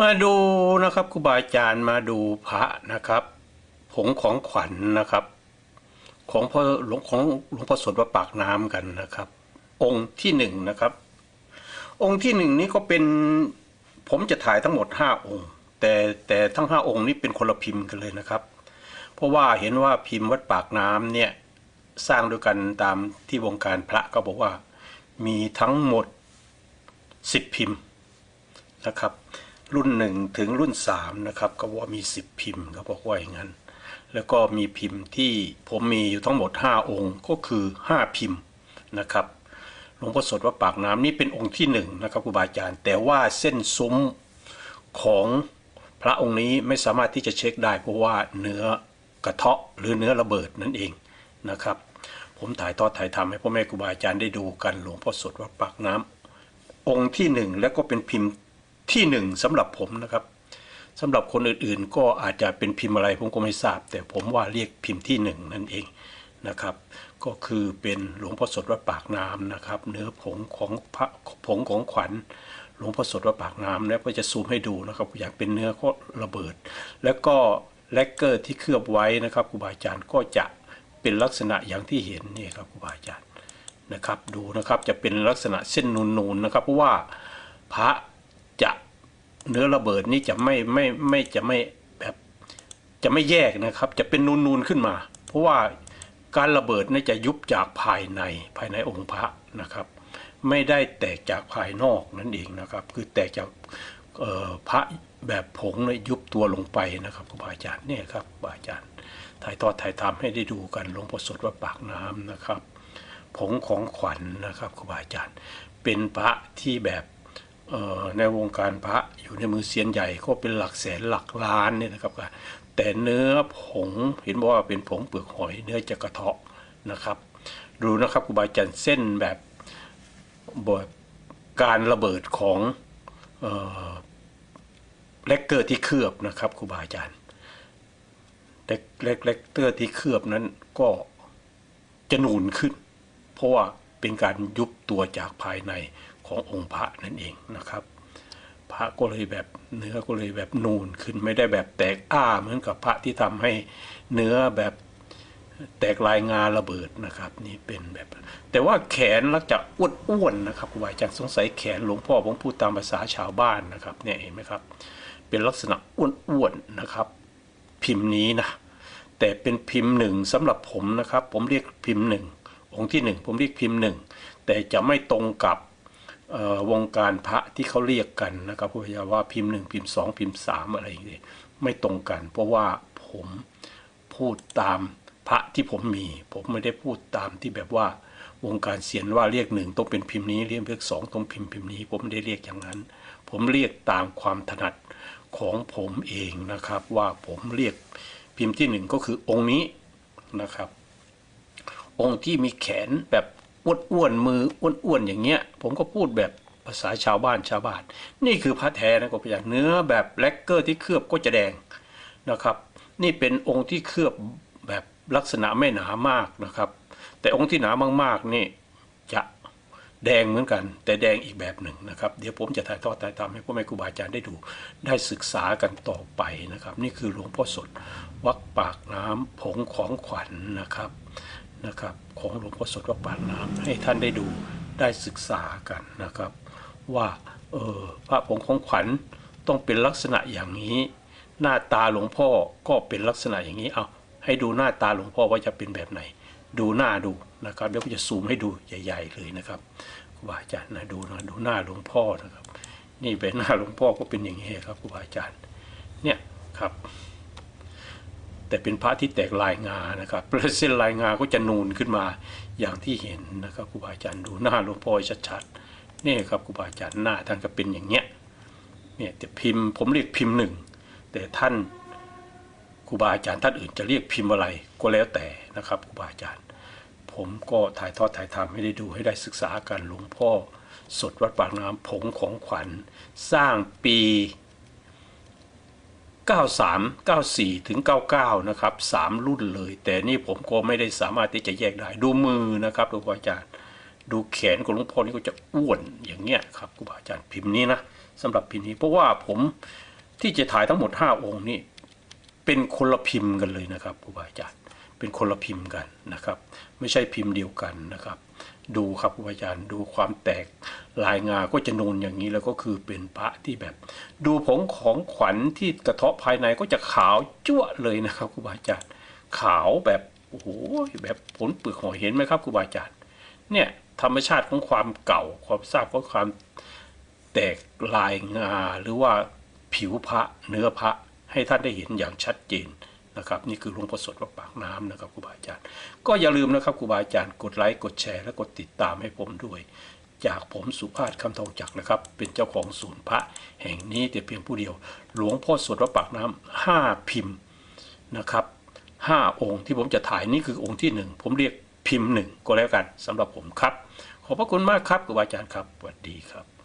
มาดูนะครับครูบาอาจารย์มาดูพระนะครับ ผงของขวัญนะครับ ของพ่อหลวงของหลวงพ่อสดวัดปากน้ำกันนะครับ องค์ที่หนึ่งนะครับ องค์ที่หนึ่งนี้ก็เป็นผมจะถ่ายทั้งหมดห้าองค์ แต่แต่ทั้งห้าองค์นี้เป็นคนละพิมพ์กันเลยนะครับ เพราะว่าเห็นว่าพิมพ์วัดปากน้ำเนี่ยสร้างด้วยกันตามที่วงการพระก็บอกว่ามีทั้งหมดสิบพิมพ์นะครับ รุ่นหนึ่งถึงรุ่นสามนะครับก็ว่ามีสิบพิมพ์เขาบอกว่าอย่างนั้น แล้วก็มีพิมพ์ที่ผมมีอยู่ทั้งหมด 5 องค์ก็คือ 5 พิมพ์นะครับหลวงพ่อสดว่าปากน้ำนี่เป็นองค์ที่หนึ่งนะครับครูบาอาจารย์ แต่ว่าเส้นซุ้มของพระองค์นี้ไม่สามารถที่จะเช็คได้ เพราะว่าเนื้อกระเทาะหรือเนื้อระเบิดนั่นเองนะครับ ผมถ่ายทอดถ่ายทำให้พ่อแม่ครูบาอาจารย์ได้ดูกันหลวงพ่อสดว่าปากน้ำองค์ที่หนึ่งแล้วก็เป็นพิมพ์ ที่หนึ่งสำหรับผมนะครับสำหรับคนอื่นๆ ก็อาจจะเป็นพิมพ์อะไรผมก็ไม่ทราบ แต่ผมว่าเรียกพิมพ์ที่หนึ่งนั่นเองนะครับ ก็คือเป็นหลวงพ่อสดวัดปากน้ำนะครับ เนื้อผงของพระผงของขวัญหลวงพ่อสดวัดปากน้ำแล้วก็จะซูมให้ดูนะครับ อยากเป็นเนื้อก็ระเบิด แล้วก็แลกเกอร์ที่เคลือบไว้นะครับครูบาอาจารย์ก็จะเป็นลักษณะอย่างที่เห็นนี่ครับครูบาอาจารย์นะครับ ดูนะครับจะเป็นลักษณะเส้นนูนๆนะครับ เพราะว่าพระ เนื้อระเบิดนี่จะไม่ไม่ไม่จะไม่แบบจะไม่แยกนะครับ จะเป็นนูนๆขึ้นมา เพราะว่าการระเบิดนี่จะยุบจากภายในภายในองค์พระนะครับ ไม่ได้แตกจากภายนอกนั่นเองนะครับ คือแตกจากพระแบบผงเลยยุบตัวลงไปนะครับครูบาอาจารย์เนี่ยครับครูบาอาจารย์ถ่ายทอดถ่ายทำให้ได้ดูกันหลวงพ่อสดว่าปากน้ำนะครับ ผงของขวัญนนะครับครูบาอาจารย์ เป็นพระที่แบบ ในวงการพระอยู่ในมือเสียนใหญ่ก็เป็นหลักแสนหลักล้านเนี่ยนะครับ แต่เนื้อผงเห็นบอกว่าเป็นผงเปลือกหอยเนื้อจะกระเทาะนะครับ ดูนะครับครูบาอาจารย์เส้นแบบแบบการระเบิดของเออเลกเกอร์ที่เคลือบนะครับครูบาอาจารย์เล็กเล็กเลกเกอร์ที่เคลือบนั้นก็จะหนูนขึ้น เพราะว่า เป็นการยุบตัวจากภายในขององค์พระนั่นเองนะครับ พระก็เลยแบบเนื้อก็เลยแบบนูนขึ้นไม่ได้แบบแตกอ้าเหมือนกับพระที่ทำให้เนื้อแบบแตกลายงาระเบิดนะครับนี่เป็นแบบ แต่ว่าแขนลักจะอ้วนๆนะครับครูบาอาจารย์สงสัยแขนหลวงพ่อผมพูดตามภาษาชาวบ้านนะครับเนี่ยเห็นไหมครับ เป็นลักษณะอ้วนๆนะครับ พิมพ์นี้นะแต่เป็นพิมพ์หนึ่งสำหรับผมนะครับ ผมเรียกพิมพ์หนึ่ง องค์ที่หนึ่งผมเรียกพิมพ์หนึ่งแต่จะไม่ตรงกับวงการพระที่เขาเรียกกันนะครับเพราว่าพิมพ์หนึ่งพิมพ์สองพิมพ์สามอะไรอย่างเงี้ยไม่ตรงกัน เพราะว่าผมพูดตามพระที่ผมมี ผมไม่ได้พูดตามที่แบบว่าวงการเสียนว่าเรียกหนึ่งต้องเป็นพิมพ์นี้เรียกเรียกสองต้องพิมพ์พิมพ์นี้ ผมไม่ได้เรียกอย่างนั้น ผมเรียกตามความถนัดของผมเองนะครับ ว่าผมเรียกพิมพ์ที่หนึ่งก็คือองค์นี้นะครับ องค์ที่มีแขนแบบอ้วนๆมืออ้วนๆอย่างเงี้ย ผมก็พูดแบบภาษาชาวบ้านชาวบ้าน นี่คือพระแท้นะก็พยานเนื้อแบบแลกเกอร์ที่เคลือบก็จะแดงนะครับ นี่เป็นองค์ที่เคลือบแบบลักษณะไม่หนามากนะครับ แต่องค์ที่หนามากๆนี่จะแดงเหมือนกัน แต่แดงอีกแบบหนึ่งนะครับ เดี๋ยวผมจะถ่ายทอดถ่ายทำให้พ่อแม่ครูบาอาจารย์ได้ดู ได้ศึกษากันต่อไปนะครับ นี่คือหลวงพ่อสดวักปากน้ำผงของขวัญนะครับ นะครับของหลวงพ่อสดวักปากน้ำให้ท่านได้ดูได้ศึกษากันนะครับ ว่าเออพระผงของขวัญต้องเป็นลักษณะอย่างนี้ หน้าตาหลวงพ่อก็เป็นลักษณะอย่างนี้เอาให้ดูหน้าตาหลวงพ่อว่าจะเป็นแบบไหน ดูหน้าดูนะครับเดี๋ยวผมจะซูมให้ดูใหญ่ ๆ เลยนะครับครูบาอาจารย์นะดูนะดูหน้าหลวงพ่อนะครับ นี่เป็นหน้าหลวงพ่อก็เป็นอย่างนี้ครับครูบาอาจารย์เนี่ยครับ แต่เป็นพระที่แตกลายงานะครับแล้วเส้นลายงาก็จะนูนขึ้นมาอย่างที่เห็นนะครับครูบาอาจารย์ดูหน้าหลวงพ่อชัดๆนี่ครับครูบาอาจารย์หน้าท่านก็เป็นอย่างเนี้ยเนี่ยแต่พิมพ์ผมเรียกพิมพ์หนึ่งแต่ท่านครูบาอาจารย์ท่านอื่นจะเรียกพิมพ์อะไรก็แล้วแต่นะครับครูบาอาจารย์ ผมก็ถ่ายทอดถ่ายทำให้ได้ดูให้ได้ศึกษากันหลวงพ่อ สดวัดปากน้ำผงของขวัญ สร้างปี 93 94 ถึง 99 นะครับ 3 รุ่นเลย แต่นี่ผมก็ไม่ได้สามารถที่จะแยกได้ ดูมือนะครับหลวงพ่ออาจารย์ ดูแขนของหลวงพ่อนี่ก็จะอ้วนอย่างเงี้ยครับครูบาอาจารย์พิมพ์นี้นะสำหรับพิมพ์นี้เพราะว่าผมที่จะถ่ายทั้งหมดห้าองค์นี่เป็นคนละพิมพ์กันเลยนะครับครูบาอาจารย์เป็นคนละพิมพ์กันนะครับ ไม่ใช่พิมพ์เดียวกันนะครับ ดูครับครูอาจารย์ดูความแตกลายงาก็จะนูนอย่างนี้แล้วก็คือเป็นพระที่แบบ ดูผงของขวัญที่กระเทาะภายในก็จะขาวจั่วเลยนะครับครูบาอาจารย์ ขาวแบบโอ้โหแบบผลเปลือกหอยเห็นไหมครับครูบาอาจารย์เนี่ยธรรมชาติของความเก่าความทราบของความแตกลายงาหรือว่าผิวพระเนื้อพระให้ท่านได้เห็นอย่างชัดเจน นะครับนี่คือหลวงพ่อสดวัดปากน้ำนะครับครูบาอาจารย์ ก็อย่าลืมนะครับครูบาอาจารย์กดไลค์กดแชร์และกดติดตามให้ผมด้วย จากผมสุภาพคำทองจักรนะครับ เป็นเจ้าของศูนย์พระแห่งนี้แต่เพียงผู้เดียว หลวงพ่อสดวัดปากน้ำห้าพิมพ์นะครับห้าองค์ที่ผมจะถ่ายนี่คือองค์ที่หนึ่งผมเรียกพิมพ์หนึ่งก็แล้วกันสำหรับผมครับ ขอบพระคุณมากครับครูบาอาจารย์ครับสวัสดีครับ